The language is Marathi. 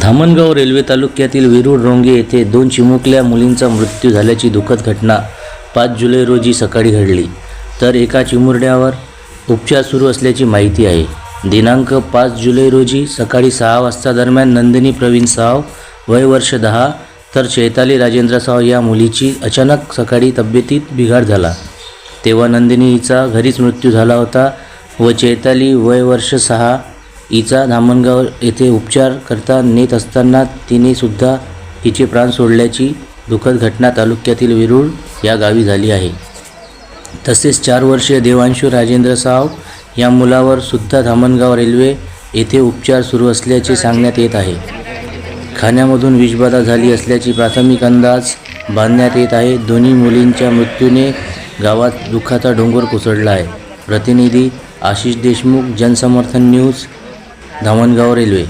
धामणगाव रेल्वे तालुक्यातील विरूळ रोंगे येथे दोन चिमुकल्या मुलींचा मृत्यू झाल्याची दुःखद घटना पाच जुलै रोजी सकाळी घडली. तर एका चिमुरड्यावर उपचार सुरू असल्याची माहिती आहे. दिनांक पाच जुलै रोजी सकाळी सहा वाजता दरम्यान नंदिनी प्रवीण साव वय वर्ष दहा तर चैताली राजेंद्र साव या मुलीची अचानक सकाळी तब्येतीत बिघाड झाला. तेव्हा नंदिनी हिचा घरीच मृत्यू झाला होता व चैताली वय वर्ष सहा हिचा धामणगाव येथे उपचार करता नेत असताना तिने सुद्धा हिचे प्राण सोडल्याची दुःखद घटना तालुक्यातील विरूळ या गावी झाली आहे. तसेच चार वर्षीय देवांशू राजेंद्र साव या मुलावर सुद्धा धामणगाव रेल्वे येथे उपचार सुरू असल्याचे सांगण्यात येत आहे. खाण्यामधून विषबाधा झाली असल्याची प्राथमिक अंदाज बांधण्यात येत आहे. दोन्ही मुलींच्या मृत्यूने गावात दुःखाचा डोंगर कोसळला आहे. प्रतिनिधी आशिष देशमुख जनसमर्थन न्यूज धामणगाव रेल्वे.